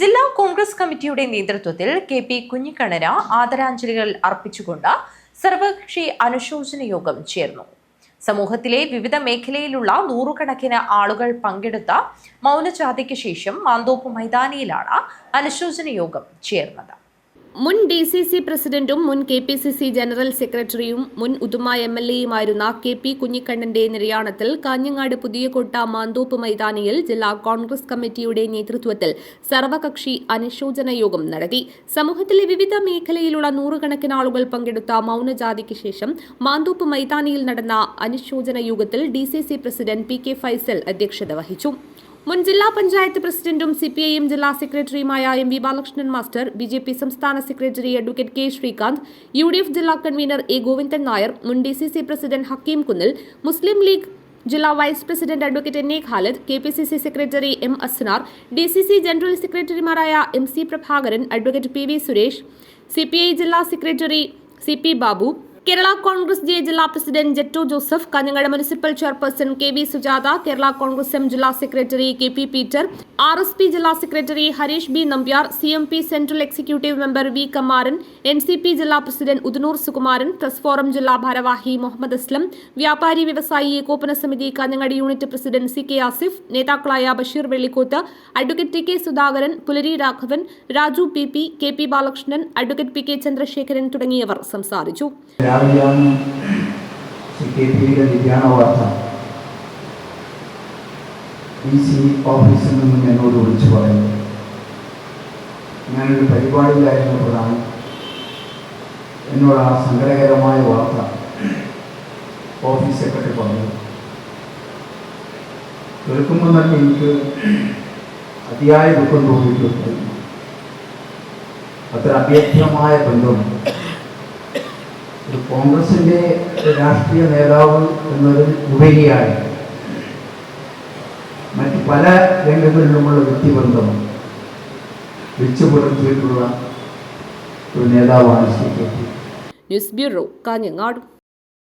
ജില്ലാ കോൺഗ്രസ് കമ്മിറ്റിയുടെ നേതൃത്വത്തിൽ കെ പി കുഞ്ഞിക്കണ്ണന് ആദരാഞ്ജലികൾ അർപ്പിച്ചുകൊണ്ട് സർവകക്ഷി അനുശോചന യോഗം ചേർന്നു. സമൂഹത്തിലെ വിവിധ മേഖലയിലുള്ള നൂറുകണക്കിന് ആളുകൾ പങ്കെടുത്ത മൗനജാഥയ്ക്ക് ശേഷം മാന്തോപ്പ് മൈതാനിയിലാണ് അനുശോചന യോഗം ചേർന്നത്. മുൻ ഡി സി സി പ്രസിഡന്റും മുൻ K P C C general സെക്രട്ടറിയും മുൻ ഉദുമ എം എൽ എയുമായിരുന്ന കെ പി കുഞ്ഞിക്കണ്ണന്റെ നിര്യാണത്തിൽ കാഞ്ഞങ്ങാട് പുതിയകോട്ട മാന്തോപ്പ് മൈതാനിയിൽ ജില്ലാ കോൺഗ്രസ് കമ്മിറ്റിയുടെ നേതൃത്വത്തിൽ സർവകക്ഷി അനുശോചന യോഗം നടത്തി. സമൂഹത്തിലെ വിവിധ മേഖലയിലുള്ള നൂറുകണക്കിന് ആളുകൾ പങ്കെടുത്ത മൗനജാതിക്ക് ശേഷം മാന്തോപ്പ് മൈതാനിയിൽ നടന്ന അനുശോചന യോഗത്തിൽ D C C president P K Faisal അധ്യക്ഷത വഹിച്ചു. മുൻ ജില്ലാ പഞ്ചായത്ത് പ്രസിഡന്റും സി പി ജില്ലാ സെക്രട്ടറിയുമായ M V Balakrishnan master B J P സംസ്ഥാന secretary advocate K Sreekanth U D F ജില്ലാ കൺവീനർ എ ഗോവിന്ദൻ നായർ മുൻ D C C president Hakeem Kunnil Muslim League ജില്ലാ vice president advocate N A Khalid K P C C secretary M Asnar D C C general സെക്രട്ടറിമാരായ M C Prabhakaran advocate P V Suresh C P I ജില്ലാ secretary C P Babu Kerala Congress J ജില്ലാ president Jetto Joseph Kanhangad municipal chairperson K V Sujatha Kerala Congress M ജില്ലാ secretary K P Peter R S P ജില്ലാ secretary Harish B Nambiar C M P central executive member V Kamaran N C P ജില്ലാ president Udanur Sukumaran press forum ജില്ലാ ഭാരവാഹി മുഹമ്മദ് അസ്ലം വ്യാപാരി വ്യവസായി ഏകോപന സമിതി Kanhangad unit president C K Asif നേതാക്കളായ Basheer Vellikoth advocate T K Sudhakaran Pulari Raghavan Raju P P K P Balakrishnan advocate P K Chandrasekharan തുടങ്ങിയവർ സംസാരിച്ചു. രാവിലെയാണ് സി കെ പിയുടെ നിര്യാണ വാർത്ത. ഡി സി ഓഫീസിൽ നിന്നും എന്നോട് വിളിച്ചു പറയുന്നു. ഞാനൊരു പരിപാടിയിലായിരുന്നപ്പോഴാണ് എന്നോട് ആ സങ്കടകരമായ വാർത്ത ഓഫീസ് സെക്രട്ടറി പറഞ്ഞു കേൾക്കുമ്പോൾ തന്നെ എനിക്ക് അതിയായ ദുഃഖം തോന്നിയിട്ടുണ്ട്. അത്ര അഭ്യർത്ഥമായ ബന്ധം കോൺഗ്രസിന്റെ രാഷ്ട്രീയ നേതാവ് എന്നൊരു ഉപരിയായി മറ്റ് പല രംഗങ്ങളിലുമുള്ള വ്യക്തിബന്ധം വെച്ചു പുലർത്തിയിട്ടുള്ള ഒരു നേതാവാണ് Shri K P. News bureau Kanhangad.